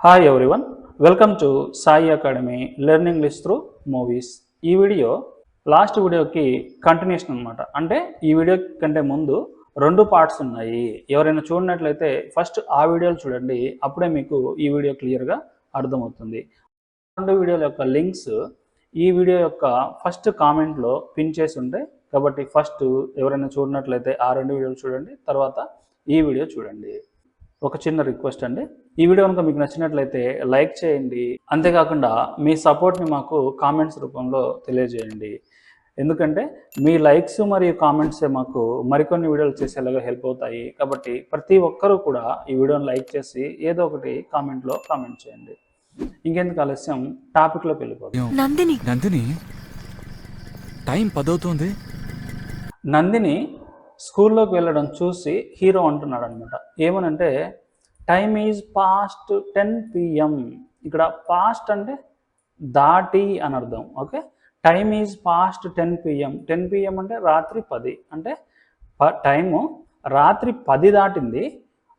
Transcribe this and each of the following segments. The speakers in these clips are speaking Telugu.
Hi everyone welcome to Sai academy learning English through movies ఈ వీడియో లాస్ట్ వీడియోకి కంటిన్యూషన్ అనమాట అంటే ఈ వీడియో కంటే ముందు రెండు పార్ట్స్ ఉన్నాయి. ఎవరైనా చూడనట్లయితే ఫస్ట్ ఆ వీడియోలు చూడండి అప్పుడే మీకు ఈ వీడియో క్లియర్గా అర్థమవుతుంది. రెండు వీడియోల యొక్క లింక్స్ ఈ వీడియో యొక్క ఫస్ట్ కామెంట్లో పిన్ చేసి ఉంటే కాబట్టి ఫస్ట్ ఎవరైనా చూడనట్లయితే ఆ రెండు వీడియోలు చూడండి తర్వాత ఈ వీడియో చూడండి. ఒక చిన్న రిక్వెస్ట్ అండి. ఈ వీడియో కనుక మీకు నచ్చినట్లయితే లైక్ చేయండి. అంతేకాకుండా మీ సపోర్ట్ని మాకు కామెంట్స్ రూపంలో తెలియజేయండి. ఎందుకంటే మీ లైక్స్ మరియు కామెంట్సే మాకు మరికొన్ని వీడియోలు చేసేలాగా హెల్ప్ అవుతాయి. కాబట్టి ప్రతి ఒక్కరూ కూడా ఈ వీడియోని లైక్ చేసి ఏదో ఒకటి కామెంట్లో కామెంట్ చేయండి. ఇంకెందుకు ఆలస్యం? టాపిక్లోకి వెళ్ళిపోతాం నందిని. నందిని టైం పదవుతోంది. నందిని స్కూల్లోకి వెళ్ళడం చూసి హీరో అంటున్నాడు అనమాట ఏమనంటే time is past ten PM ఇక్కడ పాస్ట్ అంటే దాటి అని అర్థం okay? Time is past ten PM ten PM అంటే రాత్రి పది అంటే టైము రాత్రి పది దాటింది.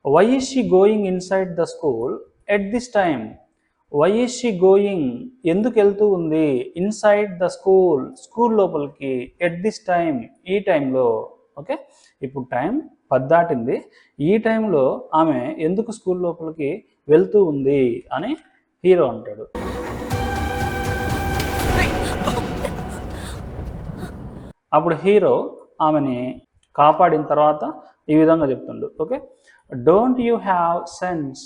Why is she going inside the school at this time why she going ఎందుకు వెళ్తూ ఉంది? ఇన్సైడ్ ద స్కూల్ స్కూల్ లోపలికి ఎట్ దిస్ టైం ఈ టైంలో ఓకే? ఇప్పుడు టైం పద్దాటింది ఈ టైంలో ఆమె ఎందుకు స్కూల్ లోపలికి వెళ్తూ ఉంది అని హీరో అంటాడు. అప్పుడు హీరో ఆమెని కాపాడిన తర్వాత ఈ విధంగా చెప్తుండు. Okay? Don't you have sense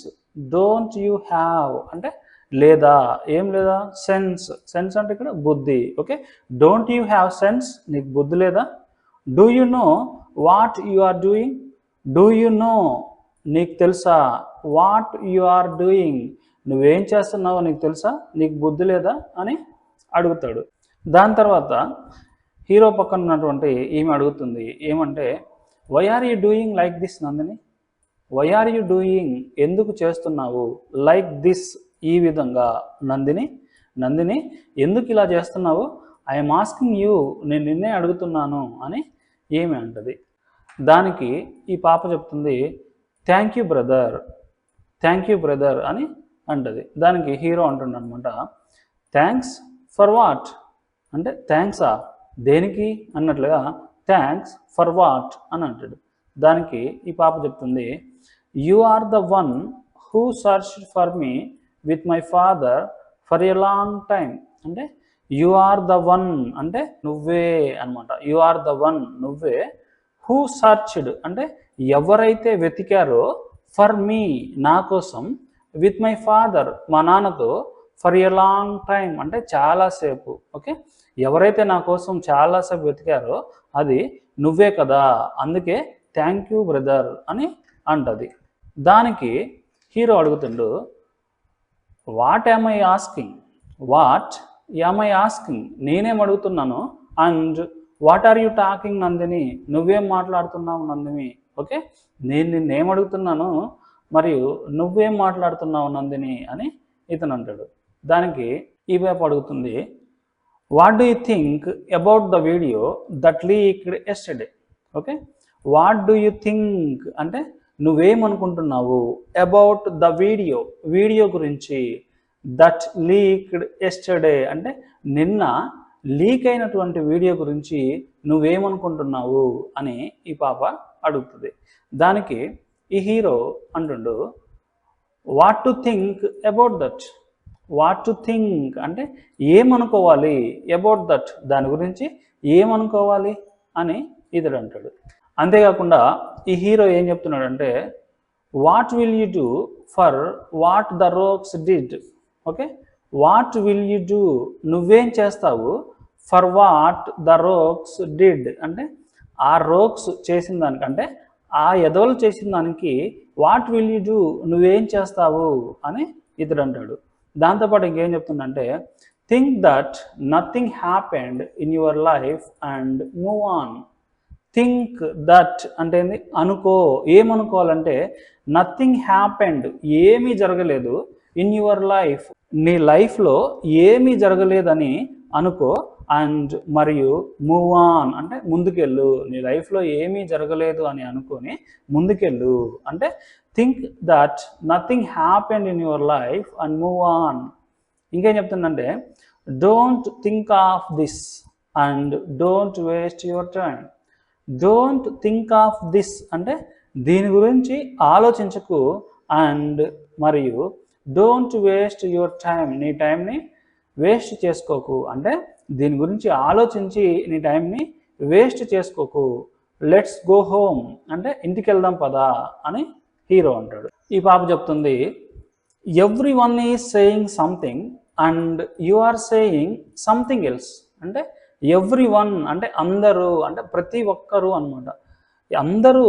don't you have అంటే లేదా ఏం లేదా? సెన్స్ సెన్స్ అంటే ఇక్కడ బుద్ధి. Okay? Don't you have sense నీకు బుద్ధి లేదా? Do you know what you are doing do you know నీకు తెలుసా? వాట్ యు ఆర్ డూయింగ్ నువ్వేం చేస్తున్నావో నీకు తెలుసా? నీకు బుద్ధి లేదా? అని అడుగుతాడు. దాని తర్వాత హీరో పక్కన ఉన్నటువంటి ఈమె అడుగుతుంది. ఏమంటే why are you doing like this Nandini? Why are you doing ఎందుకు చేస్తున్నావు? లైక్ దిస్ ఈ విధంగా నందిని? నందిని ఎందుకు ఇలా చేస్తున్నావు? ఐఎమ్ ఆస్కింగ్ యూ నేను నిన్నే అడుగుతున్నాను అని ఏమి అంటది? దానికి ఈ పాప చెప్తుంది thank you brother thank you brother అని అంటది. దానికి హీరో అంటుండ అనమాట థ్యాంక్స్ ఫర్ వాట్ అంటే థ్యాంక్సా దేనికి? అన్నట్లుగా థ్యాంక్స్ ఫర్ వాట్ అని అంటాడు దానికి ఈ పాప చెప్తుంది you are the one who search for me with my father for a long time అంటే యు ఆర్ ద వన్ అంటే నువ్వే అనమాట. యు ఆర్ ద వన్ నువ్వే. హూ సర్చ్డ్ అంటే ఎవరైతే వెతికారో ఫర్ మీ నా కోసం విత్ మై ఫాదర్ మా నాన్నతో ఫర్ ఎ లాంగ్ టైం అంటే చాలాసేపు ఓకే ఎవరైతే నా కోసం చాలాసేపు వెతికారో అది నువ్వే కదా అందుకే థ్యాంక్ యూ బ్రదర్ అని అంటది. దానికి హీరో అడుగుతుండు what am I asking what am I asking నేనేం అడుగుతున్నాను? And what are you talking Nandini? నువ్వేం మాట్లాడుతున్నావు నందిని? ఓకే? నేను నిన్నేం అడుగుతున్నాను? మరియు నువ్వేం మాట్లాడుతున్నావు నందిని? అని ఇతను అంటాడు. దానికి ఈ వైపు అడుగుతుంది what do you think about the video that leaked yesterday okay? What do you think అంటే నువ్వేమనుకుంటున్నావు అబౌట్ ద వీడియో వీడియో గురించి? దట్ లీక్డ్ ఎస్టర్డే అంటే నిన్న లీక్ అయినటువంటి వీడియో గురించి నువ్వేమనుకుంటున్నావు అని ఈ పాప అడుగుతుంది. దానికి ఈ హీరో అంటుండు what to think about that what to think అంటే ఏమనుకోవాలి అబౌట్ దట్ దాని గురించి ఏమనుకోవాలి అని ఇతడు అంటాడు. అంతేకాకుండా ఈ హీరో ఏం చెప్తున్నాడంటే what will you do for what the rocks did okay what will you do నువ్వేం చేస్తావు? For what the rocks did అంటే ఆ రోక్స్ చేసిన దానికంటే ఆ ఎదవలు చేసిన దానికి వాట్ విల్ యూ డూ నువ్వేం చేస్తావు? అని ఇతడు అంటాడు. దాంతోపాటు ఇంకేం చెప్తుందంటే think that nothing happened in your life and move on think that అంటే ఏంది? అనుకో. ఏమనుకోవాలంటే నథింగ్ హ్యాపెండ్ ఏమీ జరగలేదు ఇన్ యువర్ లైఫ్ నీ లైఫ్లో ఏమీ జరగలేదని అనుకో అండ్ మరియు మూవ్ ఆన్ అంటే ముందుకెళ్ళు. నీ లైఫ్లో ఏమీ జరగలేదు అని అనుకొని ముందుకెళ్ళు. అంటే think that nothing happened in your life and move on ఇంకేం చెప్తుందంటే don't think of this and don't waste your time don't think of this అంటే దీని గురించి ఆలోచించకు అండ్ మరియు డోంట్ వేస్ట్ యువర్ టైం నీ టైంని వేస్ట్ చేసుకోకు. అంటే దీని గురించి ఆలోచించి నీ టైంని వేస్ట్ చేసుకోకు. లెట్స్ గో హోమ్ అంటే ఇంటికి వెళ్దాం పదా అని హీరో అంటాడు. ఈ పాప చెప్తుంది everyone is saying something and you are saying something else అంటే ఎవ్రీ వన్ అంటే అందరూ అంటే ప్రతి ఒక్కరు అనమాట అందరూ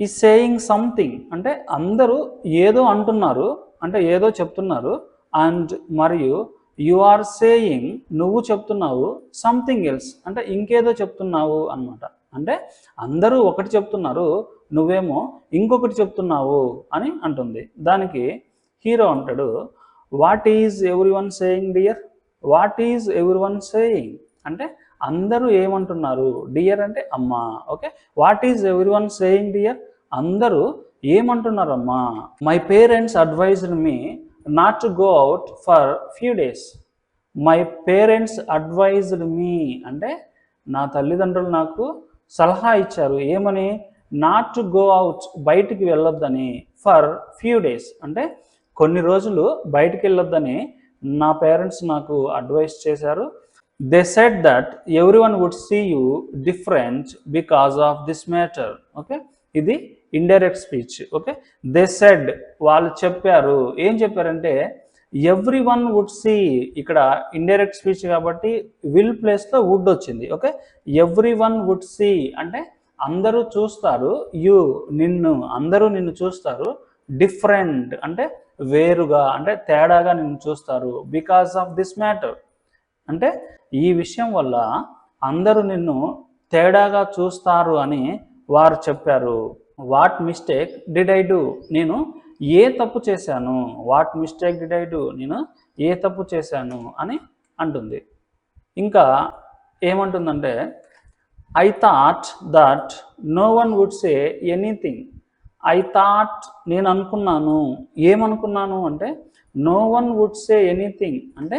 ఈ సేయింగ్ సంథింగ్ అంటే అందరూ ఏదో అంటున్నారు అంటే ఏదో చెప్తున్నారు అండ్ మరియు యు ఆర్ సేయింగ్ నువ్వు చెప్తున్నావు సంథింగ్ ఎల్స్ అంటే ఇంకేదో చెప్తున్నావు అన్నమాట. అంటే అందరూ ఒకటి చెప్తున్నారు నువ్వేమో ఇంకొకటి చెప్తున్నావు అని అంటుంది. దానికి హీరో అంటాడు what is everyone saying dear what is everyone saying అంటే అందరూ ఏమంటున్నారు? డియర్ అంటే అమ్మ okay? What is everyone saying dear అందరూ ఏమంటున్నారమ్మా? My parents advised me not to go out for few days my parents advised me అంటే నా తల్లిదండ్రులు నాకు సలహా ఇచ్చారు. ఏమని? నాట్ టు గో అవుట్ బయటికి వెళ్ళొద్దని ఫర్ ఫ్యూ డేస్ అంటే కొన్ని రోజులు బయటికి వెళ్ళొద్దని నా పేరెంట్స్ నాకు అడ్వైస్ చేశారు. They said that everyone would see you different because of this matter okay ఇది indirect speech okay they said వాళ్ళు చెప్పారు. ఏం చెప్పారంటే ఎవ్రీ వన్ వుడ్ సీ ఇక్కడ ఇండైరెక్ట్ స్పీచ్ కాబట్టి విల్ ప్లేస్లో వుడ్ వచ్చింది. Okay every one would see అంటే అందరూ చూస్తారు యు నిన్ను అందరూ నిన్ను చూస్తారు డిఫరెంట్ అంటే వేరుగా అంటే తేడాగా నిన్ను చూస్తారు బికాస్ ఆఫ్ దిస్ మ్యాటర్ అంటే ఈ విషయం వల్ల అందరూ నిన్ను తేడాగా చూస్తారు అని వారు చెప్పారు. What mistake did I do నేను ఏ తప్పు చేశాను? What mistake did I do నేను ఏ తప్పు చేశాను? అని అంటుంది. ఇంకా ఏమంటుందంటే I thought that no one would say anything I thought నేను అనుకున్నాను. ఏమనుకున్నాను అంటే no one would say anything అంటే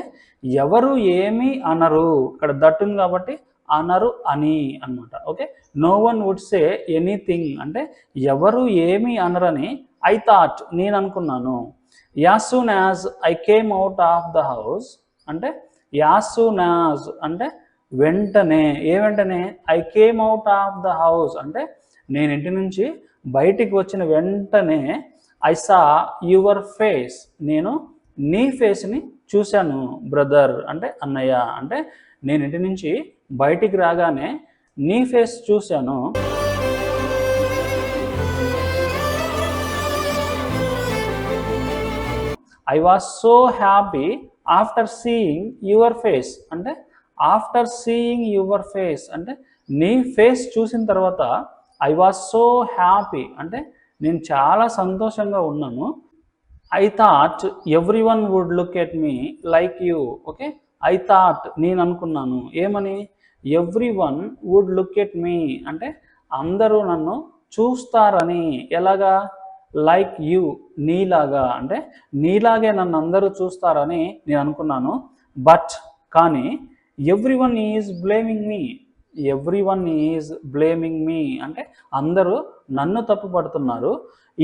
ఎవరు ఏమీ అనరు. ఇక్కడ దట్టుంది కాబట్టి అనరు అని అన్నమాట. Okay no one would say anything అంటే ఎవరు ఏమీ అనరని ఐ థాట్ నేను అనుకున్నాను. As soon as I came out of the house అంటే యాజ్ సూన్ యాజ్ అంటే వెంటనే ఏ వెంటనే? I came out of the house అంటే నేను ఇంటి నుంచి బయటికి వచ్చిన వెంటనే ఐ సా యువర్ ఫేస్ నేను నీ ఫేస్ని చూశాను బ్రదర్ అంటే అన్నయ్య. అంటే నేను ఇంటి నుంచి బయటికి రాగానే నీ ఫేస్ చూశాను. I was so happy after seeing your face అంటే ఆఫ్టర్ సీయింగ్ యువర్ ఫేస్ అంటే నీ ఫేస్ చూసిన తర్వాత ఐ వాజ్ సో హ్యాపీ అంటే నేను చాలా సంతోషంగా ఉన్నాను. I thought everyone would look at me like you okay I thought నేను అనుకున్నాను. ఏమని? Everyone would look at me అంటే అందరూ నన్ను చూస్తారని. ఎలాగా? లైక్ యూ నీలాగా. అంటే నీలాగే నన్ను అందరూ చూస్తారని నేను అనుకున్నాను. బట్ కానీ everyone is blaming me everyone is blaming me అంటే అందరూ నన్ను తప్పు పడుతున్నారు.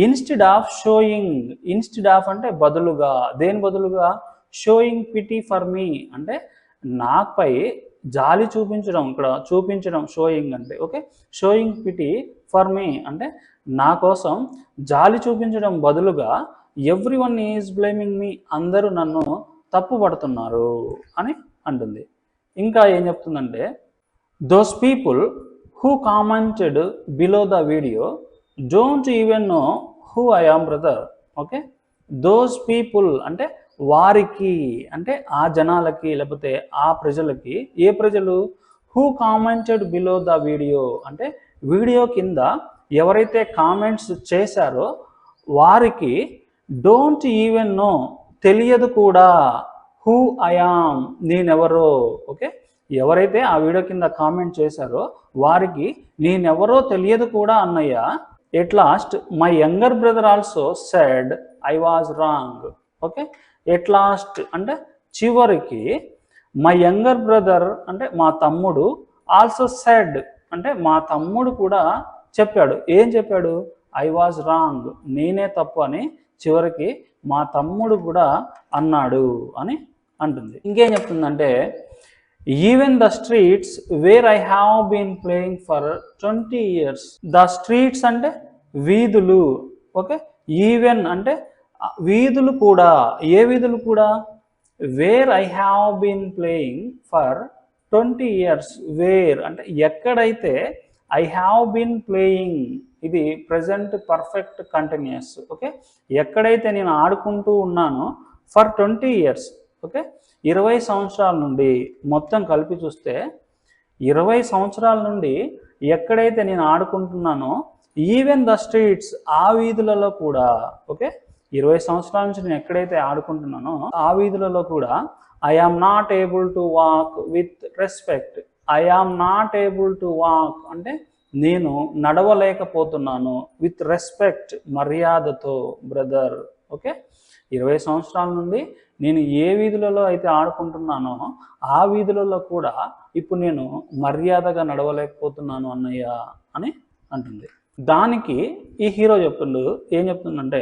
Instead of showing instead of అంటే బదులుగా దేని బదులుగా? షోయింగ్ పిటీ ఫర్ మీ అంటే నాపై జాలి చూపించడం ఇక్కడ చూపించడం షోయింగ్ అంటే okay showing pity for me అంటే నా కోసం జాలి చూపించడం బదులుగా every one is blaming me అందరూ నన్ను తప్పు పడుతున్నారు అని అంటుంది. ఇంకా ఏం చెప్తుందంటే those people who commented below the video don't even know who I am brother okay those people అంటే వారికి అంటే ఆ జనాలకి లేకపోతే ఆ ప్రజలకి ఏ ప్రజలు? Who commented below the video అంటే వీడియో కింద ఎవరైతే కామెంట్స్ చేశారో వారికి డోంట్ ఈవెన్ నో తెలియదు కూడా హూ ఐఆమ్ నేనెవరో. ఓకే ఎవరైతే ఆ వీడియో కింద కామెంట్ చేశారో వారికి నేనెవరో తెలియదు కూడా అన్నయ్య. At last my younger brother also said I was wrong okay at last అంటే చివరికి మై యంగర్ బ్రదర్ అంటే మా తమ్ముడు ఆల్సో సెడ్ అంటే మా తమ్ముడు కూడా చెప్పాడు. ఏం చెప్పాడు? ఐ వాజ్ రాంగ్ నేనే తప్పు అని చివరికి మా తమ్ముడు కూడా అన్నాడు అని అంటుంది. ఇంకేం చెప్తుందంటే even the streets where I have been playing for twenty years the streets అంటే వీధులు ఓకే ఈవెన్ అంటే వీధులు కూడా ఏ వీధులు కూడా? Where I have been playing for twenty years where అంటే ఎక్కడైతే ఐ హ్యావ్ బీన్ ప్లేయింగ్ ఇది ప్రజెంట్ పర్ఫెక్ట్ కంటిన్యూస్ ఓకే ఎక్కడైతే నేను ఆడుకుంటూ ఉన్నానో ఫర్ ట్వంటీ ఇయర్స్ ఓకే ఇరవై సంవత్సరాల నుండి మొత్తం కలిపి చూస్తే ఇరవై సంవత్సరాల నుండి ఎక్కడైతే నేను ఆడుకుంటున్నానో ఈవెన్ ద స్ట్రీట్స్ ఆ వీధులలో కూడా ఓకే ఇరవై సంవత్సరాల నుంచి నేను ఎక్కడైతే ఆడుకుంటున్నానో ఆ వీధులలో కూడా I am not able to walk with respect I am not able to walk అంటే నేను నడవలేకపోతున్నాను విత్ రెస్పెక్ట్ మర్యాదతో బ్రదర్ ఓకే ఇరవై సంవత్సరాల నుండి నేను ఏ వీధులలో అయితే ఆడుకుంటున్నానో ఆ వీధులలో కూడా ఇప్పుడు నేను మర్యాదగా నడవలేకపోతున్నాను అన్నయ్య అని అంటుంది. దానికి ఈ హీరో చెప్తుండు ఏం చెప్తుందంటే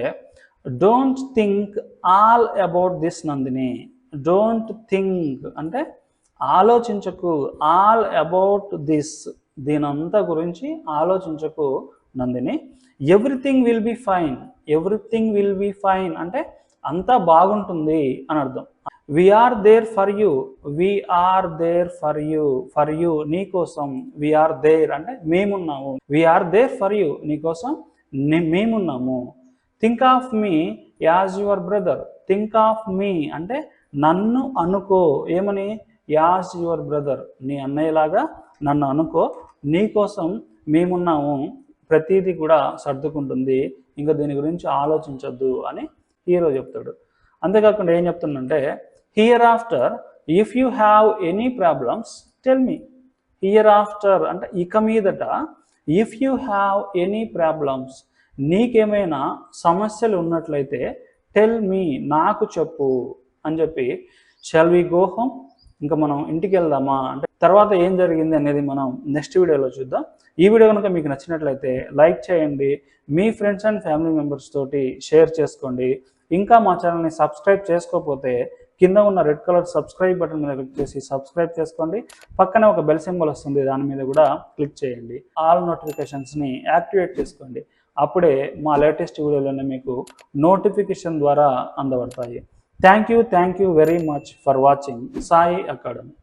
don't think all about this Nandini. Don't think అంటే ఆలోచించకు ఆల్ అబౌట్ దిస్ దీనంతా గురించి ఆలోచించకు Nandini. Everything will be fine everything will be fine అంటే అంతా బాగుంటుంది అని అర్థం. We're there for you we're there for you for you నీకోసం వీఆర్ దేర్ అంటే మేమున్నాము. వీఆర్ దేర్ ఫర్ యూ నీకోసం కోసం మేమున్నాము. Think of me as your brother think of me అంటే నన్ను అనుకో. ఏమని? యాజ్ యువర్ బ్రదర్ నీ అన్నయ్యలాగా నన్ను అనుకో. నీకోసం మేమున్నాము. ప్రతిదీ కూడా సర్దుకుంటుంది. ఇంకా దీని గురించి ఆలోచించద్దు అని హీరో చెప్తాడు. అంతేకాకుండా ఏం చెప్తుందంటే hereafter if you have any problems tell me hereafter అంటే ఇక మీదట if you have any problems నీకేమైనా సమస్యలు ఉన్నట్లయితే టెల్ మీ నాకు చెప్పు అని చెప్పి షెల్ వి గో హోమ్ ఇంకా మనం ఇంటికి వెళ్దామా? అంటే తర్వాత ఏం జరిగింది అనేది మనం నెక్స్ట్ వీడియోలో చూద్దాం. ఈ వీడియో కనుక మీకు నచ్చినట్లయితే లైక్ చేయండి. మీ ఫ్రెండ్స్ అండ్ ఫ్యామిలీ మెంబర్స్ తోటి షేర్ చేసుకోండి. ఇంకా మా ఛానల్ని సబ్స్క్రైబ్ చేసుకోకపోతే కింద ఉన్న రెడ్ కలర్ సబ్స్క్రైబ్ బటన్ మీద క్లిక్ చేసి సబ్స్క్రైబ్ చేసుకోండి. పక్కనే ఒక బెల్ సింబల్ వస్తుంది దాని మీద కూడా క్లిక్ చేయండి. ఆల్ నోటిఫికేషన్స్ని యాక్టివేట్ చేసుకోండి. అప్పుడే మా లేటెస్ట్ వీడియోలోనే మీకు నోటిఫికేషన్ ద్వారా అందబడతాయి. Thank you thank you very much for watching. Sai academy.